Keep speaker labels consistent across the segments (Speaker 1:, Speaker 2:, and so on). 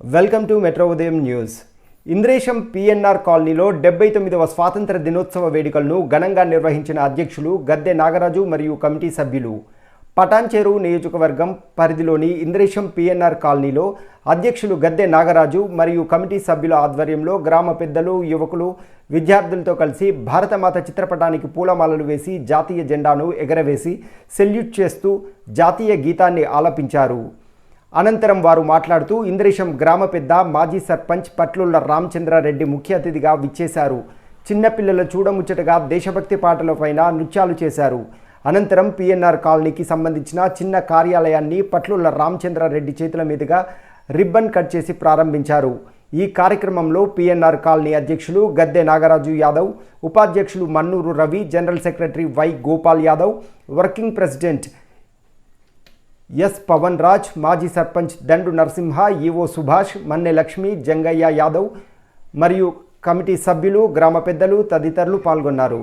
Speaker 1: Welcome to metro Udayam news Indresham PNR కాలనీలో డెబ్బై తొమ్మిదవ స్వాతంత్ర దినోత్సవ వేడుకలను ఘనంగా నిర్వహించిన అధ్యక్షులు గద్దె నాగరాజు మరియు కమిటీ సభ్యులు. పటాన్చెరు నియోజకవర్గం పరిధిలోని ఇంద్రేశం పిఎన్ఆర్ కాలనీలో అధ్యక్షులు గద్దె నాగరాజు మరియు కమిటీ సభ్యుల ఆధ్వర్యంలో గ్రామ పెద్దలు యువకులు విద్యార్థులతో కలిసి భారతమాత చిత్రపటానికి పూలమాలలు వేసి జాతీయ జెండాను ఎగరవేసి సెల్యూట్ చేస్తూ జాతీయ గీతాన్ని ఆలపించారు. అనంతరం వారు మాట్లాడుతూ ఇంద్రేశం గ్రామ పెద్ద మాజీ సర్పంచ్ పట్లుళ్ళ రామచంద్రారెడ్డి ముఖ్య అతిథిగా విచ్చేశారు. చిన్నపిల్లల చూడముచ్చటగా దేశభక్తి పాటలపైన నృత్యాలు చేశారు. అనంతరం పిఎన్ఆర్ కాలనీకి సంబంధించిన చిన్న కార్యాలయాన్ని పట్లుళ్ళ రామచంద్రారెడ్డి చేతుల మీదుగా రిబ్బన్ కట్ చేసి ప్రారంభించారు. ఈ కార్యక్రమంలో పిఎన్ఆర్ కాలనీ అధ్యక్షులు గద్దె నాగరాజు యాదవ్ ఉపాధ్యక్షులు Mannur Ravi general secretary Y Gopal Yadav working president S Pavan Raj మాజీ సర్పంచ్ దండు నరసింహ ఈవో సుభాష్ మన్నె లక్ష్మి జంగయ్య యాదవ్ మరియు కమిటీ సభ్యులు గ్రామ పెద్దలు తదితరులు పాల్గొన్నారు.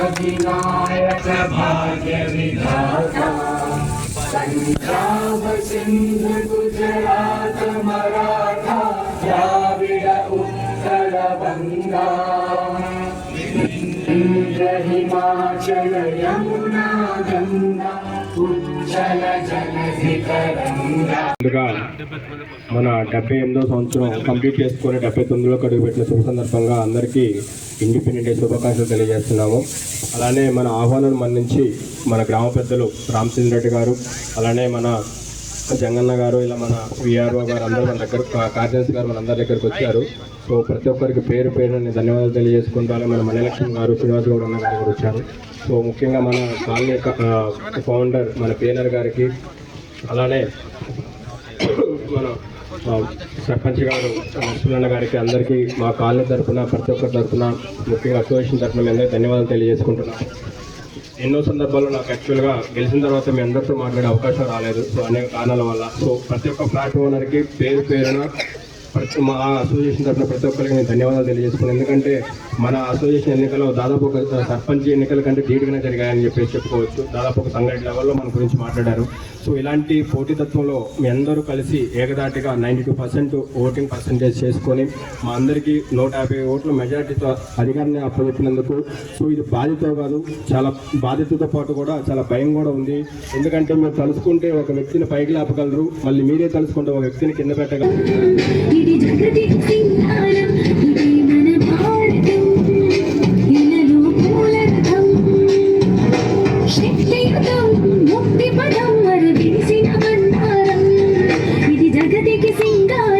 Speaker 2: अधिनायक भाग्य विधाता पंजाब सिंध गुजरात मराठा द्राविड उत्तर बंगा
Speaker 3: हिमाचल यमुना गंगा
Speaker 4: ముందుగా మన డెబ్బై ఎనిమిదో సంవత్సరం కంప్లీట్ చేసుకొని డెబ్బై తొమ్మిదిలో కడుగు పెట్టిన శుభ సందర్భంగా అందరికీ ఇండిపెండెంట్ డే శుభాకాంక్షలు తెలియజేస్తున్నాము. అలానే మన ఆహ్వానం మన్నించి మన గ్రామ పెద్దలు రామచంద్ర రెడ్డి గారు అలానే మన జంగన్న గారు ఇలా మన విఆర్ఓ గారు అందరూ మన దగ్గర కార్డెన్స్ గారు మన అందరి దగ్గరికి వచ్చారు. సో ప్రతి ఒక్కరికి పేరు పేరు నేను ధన్యవాదాలు తెలియజేసుకుంటాను. మన మనలక్ష్మి గారు శ్రీనివాస్ గౌడ్ అన్న గారు కూడా వచ్చారు. సో ముఖ్యంగా మన కాలనీ ఫౌండర్ మన పేనర్ గారికి అలానే మన సర్పంచ్ గారు లక్ష్మణ గారికి అందరికీ మా కాలనీ తరఫున ప్రతి ఒక్కరి తరఫున ముఖ్యంగా అసోసియేషన్ తరఫున మీద ధన్యవాదాలు తెలియజేసుకుంటున్నాను. ఎన్నో సందర్భాల్లో నాకు యాక్చువల్గా గెలిచిన తర్వాత మీ అందరితో మాట్లాడే అవకాశం రాలేదు. సో అనేక కారణాల వల్ల. సో ప్రతి ఒక్క ఫ్లాట్ ఓనర్కి పేరు పేరున ప్రతి మా అసోసియేషన్ తరఫున ప్రతి ఒక్కరికి నేను ధన్యవాదాలు తెలియజేసుకున్నాను. ఎందుకంటే మన అసోసియేషన్ ఎన్నికల్లో దాదాపు ఒక సర్పంచ్ ఎన్నికల కంటే ధీటుగానే జరిగాయని చెప్పేసి చెప్పుకోవచ్చు. దాదాపు ఒక సంఘటన లెవెల్లో మన గురించి మాట్లాడారు. సో ఇలాంటి పోటీతత్వంలో మీ అందరూ కలిసి ఏకదాటిగా ninety two percent voting percentage చేసుకొని మా అందరికీ నూట యాభై ఓట్ల మెజారిటీతో అధికారాన్ని అప్పచెప్పినందుకు సో ఇది బాధ్యత కాదు. చాలా బాధ్యతతో పాటు కూడా చాలా భయం కూడా ఉంది. ఎందుకంటే మీరు తలుసుకుంటే ఒక వ్యక్తిని పైకి లేపగలరు. మళ్ళీ మీరే తలుసుకుంటే ఒక వ్యక్తిని కింద పెట్టగలరు.
Speaker 3: ముక్తి పదం వరదీసిన బండారం ఇది జగతికి సింగారం.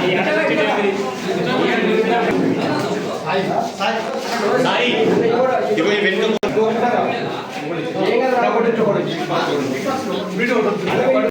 Speaker 2: సాయి ఇదిగో
Speaker 5: వెనుక